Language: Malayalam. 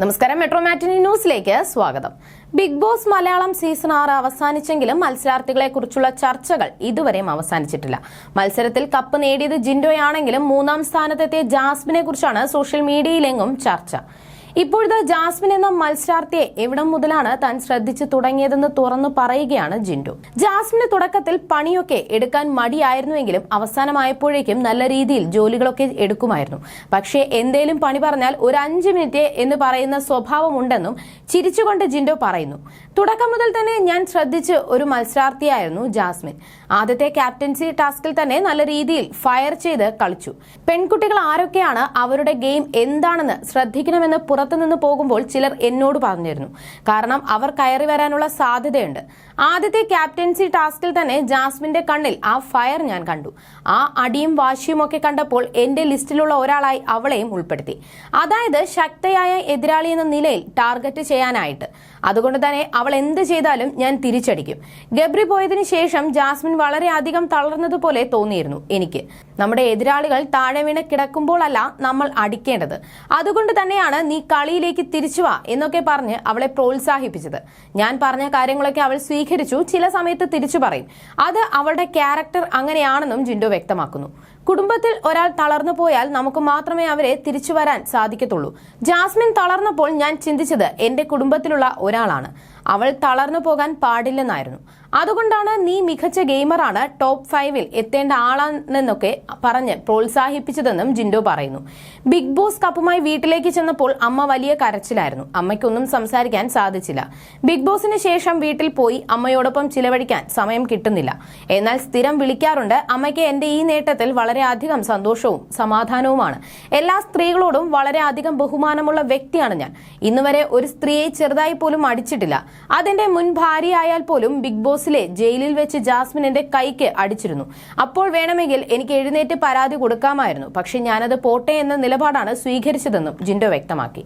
നമസ്കാരം. മെട്രോ മാറ്റിനി ന്യൂസിലേക്ക് സ്വാഗതം. ബിഗ് ബോസ് മലയാളം സീസൺ ആറ് അവസാനിച്ചെങ്കിലും മത്സരാർത്ഥികളെ കുറിച്ചുള്ള ചർച്ചകൾ ഇതുവരെയും അവസാനിച്ചിട്ടില്ല. മത്സരത്തിൽ കപ്പ് നേടിയത് ജിൻഡോയാണെങ്കിലും മൂന്നാം സ്ഥാനത്തെത്തിയ ജാസ്മിനെ കുറിച്ചാണ് സോഷ്യൽ മീഡിയയിലെങ്ങും ചർച്ച. ഇപ്പോഴത്തെ ജാസ്മിൻ എന്ന മത്സരാർത്ഥിയെ എവിടം മുതലാണ് താൻ ശ്രദ്ധിച്ചു തുടങ്ങിയതെന്ന് തുറന്നു പറയുകയാണ് ജിൻഡു. ജാസ്മിന് തുടക്കത്തിൽ പണിയൊക്കെ എടുക്കാൻ മടിയായിരുന്നുവെങ്കിലും അവസാനമായപ്പോഴേക്കും നല്ല രീതിയിൽ ജോലികളൊക്കെ എടുക്കുമായിരുന്നു. പക്ഷേ എന്തേലും പണി പറഞ്ഞാൽ ഒരു അഞ്ച് മിനിറ്റ് എന്ന് പറയുന്ന സ്വഭാവമുണ്ടെന്നും ചിരിച്ചുകൊണ്ട് ജിൻഡു പറയുന്നു. തുടക്കം മുതൽ തന്നെ ഞാൻ ശ്രദ്ധിച്ച് ഒരു മത്സരാർത്ഥിയായിരുന്നു ജാസ്മിൻ. ആദ്യത്തെ ക്യാപ്റ്റൻസി ടാസ്കിൽ തന്നെ നല്ല രീതിയിൽ ഫയർ ചെയ്ത് കളിച്ചു. പെൺകുട്ടികൾ ആരൊക്കെയാണ് അവരുടെ ഗെയിം എന്താണെന്ന് ശ്രദ്ധിക്കണമെന്ന് പുറത്തുനിന്ന് പോകുമ്പോൾ ചിലർ എന്നോട് പറഞ്ഞിരുന്നു. കാരണം അവർ കയറി വരാനുള്ള സാധ്യതയുണ്ട്. ആദ്യത്തെ ക്യാപ്റ്റൻസി ടാസ്കിൽ തന്നെ ജാസ്മിന്റെ കണ്ണിൽ ആ ഫയർ ഞാൻ കണ്ടു. ആ അടിയും വാശിയും ഒക്കെ കണ്ടപ്പോൾ എന്റെ ലിസ്റ്റിലുള്ള ഒരാളായി അവളെയും ഉൾപ്പെടുത്തി. അതായത് ശക്തയായ എതിരാളി എന്ന നിലയിൽ ടാർഗറ്റ് ചെയ്യാനായിട്ട്. അതുകൊണ്ട് തന്നെ അവൾ എന്ത് ചെയ്താലും ഞാൻ തിരിച്ചടിക്കും. ഗബ്രി പോയതിനു ശേഷം ജാസ്മിൻ വളരെയധികം തളർന്നതുപോലെ തോന്നിയിരുന്നു എനിക്ക്. നമ്മുടെ എതിരാളികൾ താഴെ വീണ് കിടക്കുമ്പോഴല്ല നമ്മൾ അടിക്കേണ്ടത്. അതുകൊണ്ട് തന്നെയാണ് നീ കളിയിലേക്ക് തിരിച്ചു വാ എന്നൊക്കെ പറഞ്ഞ് അവളെ പ്രോത്സാഹിപ്പിച്ചത്. ഞാൻ പറഞ്ഞ കാര്യങ്ങളൊക്കെ അവൾ സ്വീകരിച്ചു. ചില സമയത്ത് തിരിച്ചു പറയും. അത് അവളുടെ ക്യാരക്ടർ അങ്ങനെയാണെന്നും ജിൻഡോ വ്യക്തമാക്കുന്നു. കുടുംബത്തിൽ ഒരാൾ തളർന്നു പോയാൽ നമുക്ക് മാത്രമേ അവരെ തിരിച്ചു വരാൻ സാധിക്കത്തുള്ളൂ. ജാസ്മിൻ തളർന്നപ്പോൾ ഞാൻ ചിന്തിച്ചത് എന്റെ കുടുംബത്തിലുള്ള ഒരാളാണ്. അവൾ തളർന്നു പോകാൻ പാടില്ലെന്നായിരുന്നു. അതുകൊണ്ടാണ് നീ മികച്ച ഗെയിമറാണ് ടോപ്പ് ഫൈവിൽ എത്തേണ്ട ആളാണെന്നൊക്കെ പറഞ്ഞ് പ്രോത്സാഹിപ്പിച്ചതെന്നും ജിൻഡോ പറയുന്നു. ബിഗ് ബോസ് കപ്പുമായി വീട്ടിലേക്ക് ചെന്നപ്പോൾ അമ്മ വലിയ കരച്ചിലായിരുന്നു. അമ്മയ്ക്കൊന്നും സംസാരിക്കാൻ സാധിച്ചില്ല. ബിഗ് ബോസിന് ശേഷം വീട്ടിൽ പോയി അമ്മയോടൊപ്പം ചിലവഴിക്കാൻ സമയം കിട്ടുന്നില്ല. എന്നാൽ സ്ഥിരം വിളിക്കാറുണ്ട് അമ്മയ്ക്ക് എന്റെ ഈ നേട്ടത്തിൽ വളരെയധികം സന്തോഷവും സമാധാനവുമാണ്. എല്ലാ സ്ത്രീകളോടും വളരെയധികം ബഹുമാനമുള്ള വ്യക്തിയാണ് ഞാൻ. ഇന്നുവരെ ഒരു സ്ത്രീയെ ചെറുതായി പോലും അടിച്ചിട്ടില്ല. അതെന്റെ മുൻ ഭാര്യയായാൽ പോലും ബിഗ് ബോസിലെ ജയിലിൽ വെച്ച് ജാസ്മിൻ എന്റെ കൈക്ക് അടിച്ചിരുന്നു. അപ്പോൾ വേണമെങ്കിൽ എനിക്ക് എഴുന്നേറ്റ് പരാതി കൊടുക്കാമായിരുന്നു. പക്ഷെ ഞാനത് പോട്ടെ എന്ന നിലപാടാണ് സ്വീകരിച്ചതെന്നും ജിൻഡോ വ്യക്തമാക്കി.